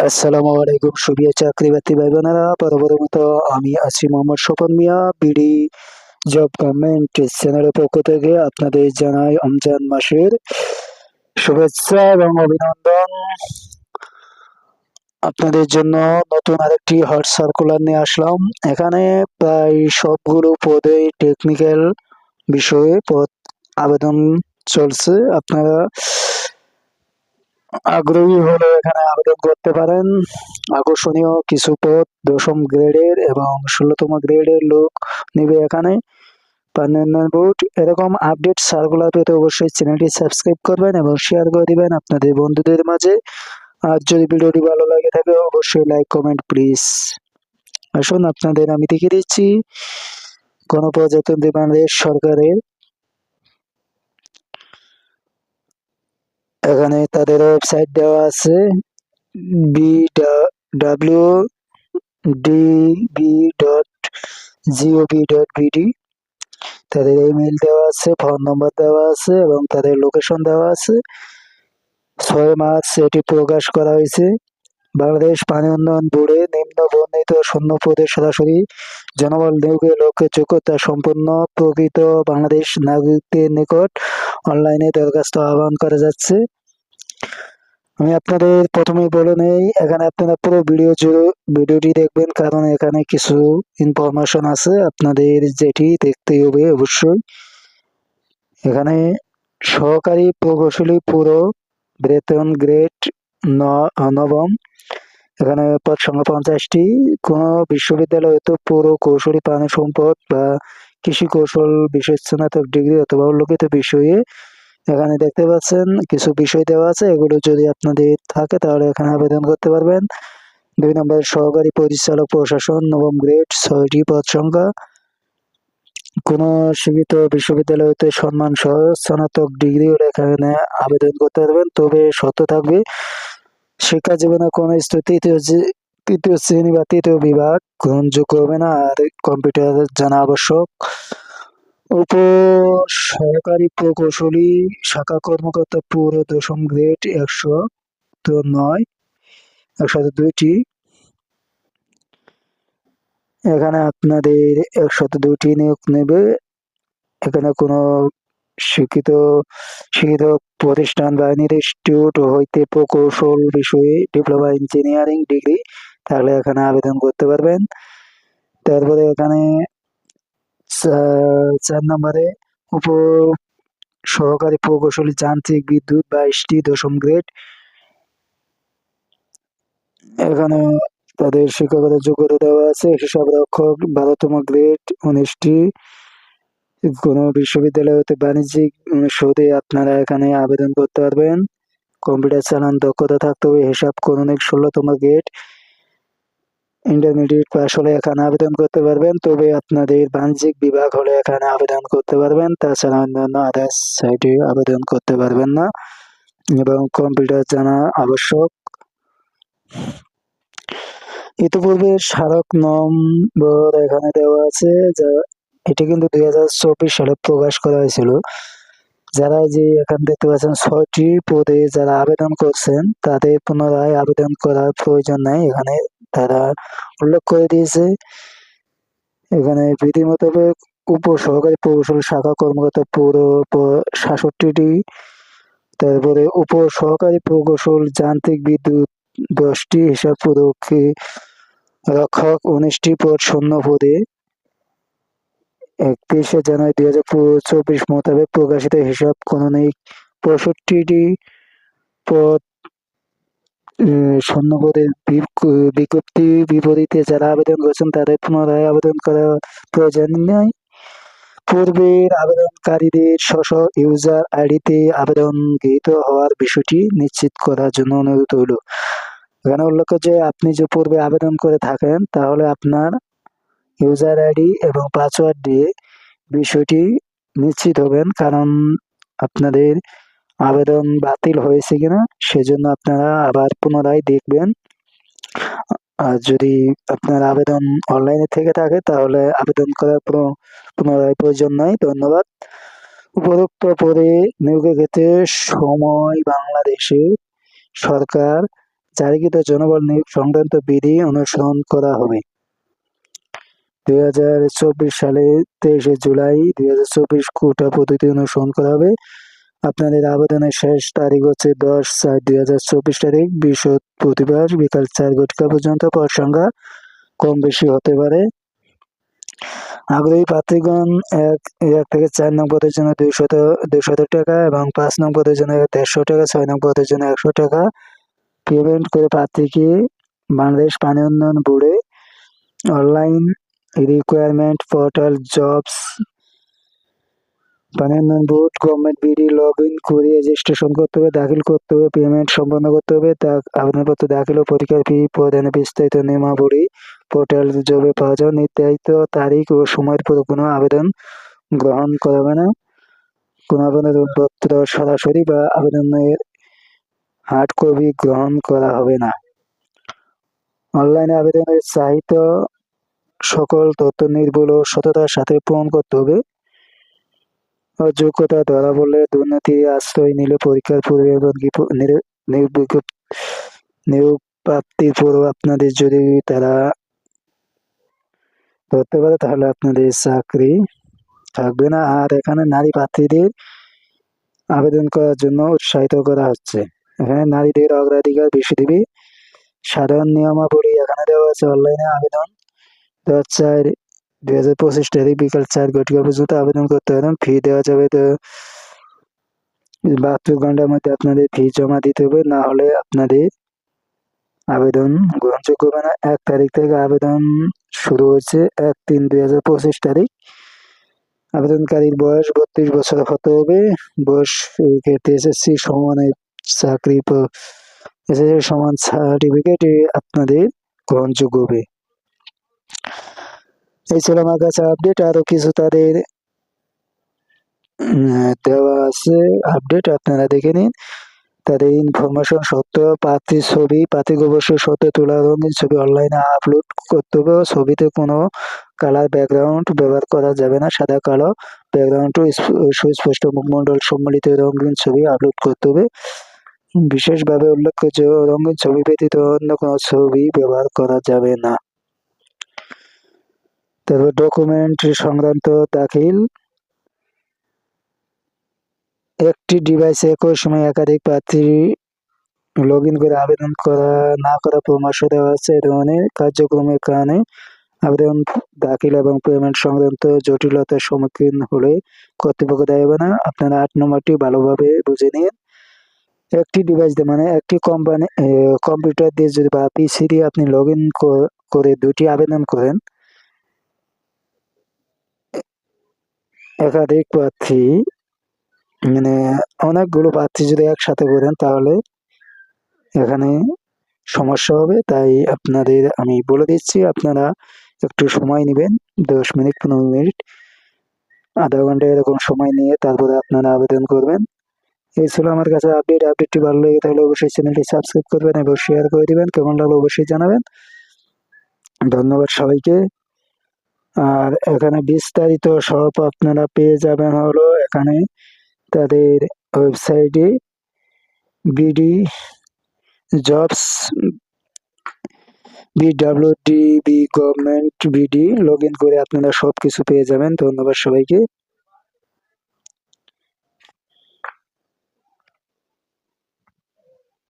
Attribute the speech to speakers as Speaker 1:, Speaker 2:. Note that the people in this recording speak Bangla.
Speaker 1: আসসালামু আলাইকুম সুবিয়া চাকরি বাকরি ভাই বোনেরা বরাবরের মতো আমি আছি Mohammad Swapan Mia, BD job government চ্যানেলের পক্ষ থেকে আপনাদের জানাই রমজান মাসের শুভেচ্ছা এবং অভিনন্দন। আপনাদের জন্য নতুন আরেকটি হট সার্কুলার নিয়ে আসলাম। এখানে প্রায় সবগুলো পদে টেকনিক্যাল বিষয়ে পদ আবেদন চলছে। আপনারা আগ্রহী হলে এখানে আবেদন করতে পারেন। আকর্ষণীয় কিছু পদ, দশম গ্রেডের এবং ষোলোতম গ্রেডের লোক নিবে এখানে। বোর্ড, এরকম আপডেট সার্কুলার পেতে অবশ্যই চ্যানেলটি সাবস্ক্রাইব করবেন এবং শেয়ার করে দিবেন আপনাদের বন্ধুদের মাঝে। আর যদি ভিডিওটি ভালো লাগে থাকে, অবশ্যই লাইক, কমেন্ট, প্লিজ। আসুন, আপনাদের আমি দেখিয়ে দিচ্ছি। গণপ্রজাতন্ত্রী বাংলাদেশ সরকারের এখানে তাদের ওয়েবসাইট দেওয়া আছে B W DB dot GOV dot BD তাদের ইমেল দেওয়া আছে ফোন নম্বর দেওয়া আছে এবং তাদের লোকেশন দেওয়া আছে। ছয় মার্চ এটি প্রকাশ করা হয়েছে। বাংলাদেশ পানি উন্নয়ন বোর্ডে নিম্ন বর্ণিত শূন্য পদে সরাসরি জনবল নিয়োগের লক্ষ্যে যোগ্যতা সম্পন্ন প্রকৃত বাংলাদেশ নাগরিকদের নিকট অনলাইনে দরখাস্ত আহ্বান করা যাচ্ছে। আমি আপনাদের প্রথমে বলে নেই, এখানে আপনারা পুরো ভিডিও জুড়ে ভিডিওটি দেখবেন, কারণ এখানে কিছু ইনফরমেশন আছে। আপনাদের যেটি দেখতে হবে অবশ্যই। এখানে সহকারী প্রকৌশলী পুরো বেতন গ্রেড নবম এখানে পদ সংখ্যা পঞ্চাশটি। কোনো বিশ্ববিদ্যালয় হয়তো পুরো কৌশলী পানি সম্পদ বা কৃষি কৌশল বিশেষ স্নাতক ডিগ্রি অথবা উল্লেখিত বিষয়ে এখানে দেখতে পাচ্ছেন কিছু বিষয় দেওয়া আছে। এগুলো যদি আপনাদের থাকে তাহলে এখানে আবেদন করতে পারবেন। দুই নম্বর সহকারী পরিচালক প্রশাসন, নবম গ্রেড, ছয়টি পদ সংখ্যা। কোনো শিক্ষিত বিশ্ববিদ্যালয়তে সম্মান সহ স্নাতক ডিগ্রি হলে এখানে আবেদন করতে পারবেন। তবে শর্ত থাকবে শিক্ষা জীবনে কোনো তৃতীয় তৃতীয় শ্রেণি বা তৃতীয় বিভাগ গ্রহণযোগ্য হবে না আর কম্পিউটার জানা আবশ্যক উপ সহকারী প্রকৌশলী শাখা কর্মকর্তা পুরো দশম গ্রেড একশো তো নয় একশত দুইটি এখানে আপনাদের একশত দুইটি নিয়োগ নেবে এখানে কোনো শিক্ষিত শিক্ষিত প্রতিষ্ঠান বা ইনস্টিটিউট হইতে প্রকৌশল বিষয়ে ডিপ্লোমা ইঞ্জিনিয়ারিং ডিগ্রি তাহলে এখানে আবেদন করতে পারবেন। তারপরে এখানে চার নম্বরে উপ সহকারী প্রকৌশলী যান্ত্রিক বিদ্যুৎ বাইশটি দশম গ্রেড এখানে তাদের শিক্ষকতা যোগ্যতা দেওয়া আছে, হিসাব রক্ষক বারোতম গ্রেড উনিশটি কোনো বিশ্ববিদ্যালয় হতে বাণিজ্যিক সৌদে আপনারা এখানে আবেদন করতে পারবেন। কম্পিউটার চালান দক্ষতা থাকতে হবে, হিসাব করুন ষোলোতম গেট। ইন্টারমিডিয়েট পাস হলে এখানে আবেদন করতে পারবেন, তবে আপনাদের বাণিজ্যিক বিভাগ হলে এখানে আবেদন করতে পারবেন। তাছাড়া অন্যান্য আদার্স সাইটে আবেদন করতে পারবেন না। এবং কম্পিউটার জানা আবশ্যক। ইতিপূর্বে স্মারক নম্বর এখানে দেওয়া আছে, যা এটি কিন্তু দুই চব্বিশ সালে প্রকাশ করা হয়েছিল। যারা যে এখান দেখতে পাচ্ছেন, ছয়টি পদে যারা আবেদন করছেন, তাদের পুনরায় আবেদন করার প্রয়োজন নাই। এখানে তারা উল্লেখ করে দিয়েছে। এখানে বিধি মোতাবেক উপ সহকারী প্রকৌশল শাখা কর্মকর্তা পুরো সাতষট্টিটি, তারপরে উপ সহকারী প্রকৌশল, যান্ত্রিক বিদ্যুৎ দশটি, হিসাব পদকে রক্ষক উনিশটি পদ শূন্য পদে। একত্রিশে জানুয়ারি দুই হাজার চব্বিশ মোতাবেক প্রকাশিত হিসাব কননিক পঁয়ষট্টিটি পদ শূন্য পদের বিজ্ঞপ্তি বিপরীতে যারা আবেদন করেছেন তাদের পুনরায় আবেদন করার প্রয়োজন নেই। পূর্বের আবেদনকারীদের স্ব ইউজার আইডিতে আবেদন গৃহীত হওয়ার বিষয়টি নিশ্চিত করার জন্য অনুরোধ হইল এখানে উল্লেখ যে, আপনি যে পূর্বে আবেদন করে থাকেন, তাহলে আপনার ইউজার আইডি এবং পাসওয়ার্ড দিয়ে বিষয়টি নিশ্চিত হবেন, কারণ আপনাদের আবেদন বাতিল হয়েছে কিনা সেজন্য আপনারা আবার পুনরায় দেখবেন। আর যদি আপনার আবেদন অনলাইনে থেকে থাকে, তাহলে আবেদন করার কোনো পুনরায় প্রয়োজন নাই। ধন্যবাদ। উপরোক্ত পরে নিয়োগের ক্ষেত্রে সময় বাংলাদেশে সরকার জারিকৃত জনবল নিয়োগ সংক্রান্ত বিধি অনুসরণ করা হবে। দুই হাজার চব্বিশ সালে তেইশে জুলাই দুই হাজার চব্বিশ কোটা পদ্ধতি অনুসরণ করা হবে। আপনাদের আবেদনের শেষ তারিখ হচ্ছে দশ চার দুই হাজার চব্বিশ তারিখ। বৃহস্পতিবার বিকাল চার ঘটিকা পর্যন্ত পদ সংখ্যা কম বেশি হতে পারে। আগ্রহী প্রার্থীগণ এক এক থেকে চার নং পদের জন্য দুইশত দুইশত টাকা এবং পাঁচ নং পদের জন্য দেড়শো টাকা, ছয় নং পদের জন্য একশো টাকা। পেমেন্ট করে প্রার্থীকে বাংলাদেশ পানি উন্নয়ন বোর্ডে অনলাইন রিকোয়ারমেন্ট পোর্টাল জবস পানি উন্নয়ন board government BD log in করে রেজিস্ট্রেশন করতে হবে, দাখিল করতে হবে পেমেন্ট সম্পন্ন করতে হবে, তা আবেদনপত্র দাখিল ও পরীক্ষার ফি প্রদানের বিস্তারিত নিয়মাবলী পোর্টাল জবে পাওয়া যাবে। নির্ধারিত তারিখ ও সময়ের পর কোনো আবেদন গ্রহণ করা হবে না। কোনো আবেদনপত্র সরাসরি বা আবেদনের হার্ড কপি গ্রহণ করা হবে না। অনলাইনে আবেদনের চাহিত সকল তথ্য নির্ভুল ও সততার সাথে পূরণ করতে হবে। অযোগ্যতা ধরা পড়লে দুর্নীতি, আশ্রয় নিলে পরীক্ষার পূর্বে এবং নিয়োগ প্রাপ্তির পরও আপনাদের যদি তারা ধরতে পারে, তাহলে আপনাদের চাকরি থাকবে না। আর এখানে নারী প্রার্থীদের আবেদন করার জন্য উৎসাহিত করা হচ্ছে। এখানে নারীদের অগ্রাধিকার বেশি দিবে সাধারণ নিয়মাবলী এখানে দেওয়া আছে। অনলাইনে আবেদন দশ চার দুই হাজার পঁচিশ তারিখ বিকাল চার ঘটিকা পর্যন্ত আবেদন করতে পারেন ফি দেওয়া যাবে তো বাহাত্তর ঘণ্টার মধ্যে আপনাদের ফি জমা দিতে হবে, না হলে আপনাদের আবেদন গ্রহণযোগ্য হবে না। এক তারিখ থেকে আবেদন শুরু হচ্ছে এক তিন দুই হাজার পঁচিশ তারিখ। আবেদনকারীর বয়স বত্রিশ বছর হতে হবে। বয়স ক্ষেত্রে এসএসসি সমানের চাকরি এসএসসি সমান সার্টিফিকেট আপনাদের গ্রহণযোগ্য হবে। এই ছিল আমার কাছে আপডেট আরও কিছু তাদের দেওয়া আছে। আপডেট আপনারা দেখে নিন। তাদের ইনফরমেশন সত্য প্রার্থীর ছবি প্রার্থীকে অবশ্যই সত্য তোলা রঙিন ছবি অনলাইনে আপলোড করতে হবে। ছবিতে কোনো কালার ব্যাকগ্রাউন্ড ব্যবহার করা যাবে না। সাদা, কালো ব্যাকগ্রাউন্ড সুস্পষ্ট মুখমণ্ডল সম্মিলিত রঙিন ছবি আপলোড করতে হবে। বিশেষভাবে উল্লেখ্য যে রঙিন ছবি ব্যতীত অন্য কোনো ছবি ব্যবহার করা যাবে না। তারপর ডকুমেন্ট সংক্রান্ত দাখিল। একটি ডিভাইসে একই সময় একাধিক প্রার্থী লগ ইন করে আবেদন করা, না করা পরামর্শ দেওয়া হচ্ছে। এ ধরনের কার্যক্রমের কারণে আবেদন, দাখিল এবং পেমেন্ট সংক্রান্ত জটিলতার সম্মুখীন হলে কর্তৃপক্ষ দায়ী না। আপনারা আট নম্বরটি ভালোভাবে বুঝে নিন। একটি ডিভাইস দিয়ে মানে একটি কোম্পানি কম্পিউটার দিয়ে যদি বা পিসি দিয়ে আপনি লগ ইন করে দুটি আবেদন করেন একাধিক প্রার্থী মানে অনেকগুলো প্রার্থী যদি একসাথে করেন তাহলে এখানে সমস্যা হবে। তাই আপনাদের আমি বলে দিচ্ছি, আপনারা একটু সময় নেবেন, দশ মিনিট, পনেরো মিনিট, আধা ঘণ্টা এরকম সময় নিয়ে তারপরে আপনারা আবেদন করবেন। এই ছিল আমার কাছে আপডেট আপডেটটি ভালো লেগে তাহলে অবশ্যই চ্যানেলটি সাবস্ক্রাইব করবেন এবং শেয়ার করে দেবেন। কেমন লাগল অবশ্যই জানাবেন। ধন্যবাদ সবাইকে। আর এখানে বিস্তারিত সব আপনারা পেয়ে যাবেন হলো এখানে তাদের ওয়েবসাইটে BD jobs BWDB government BD log in করে আপনারা সব কিছু পেয়ে যাবেন। ধন্যবাদ সবাইকে।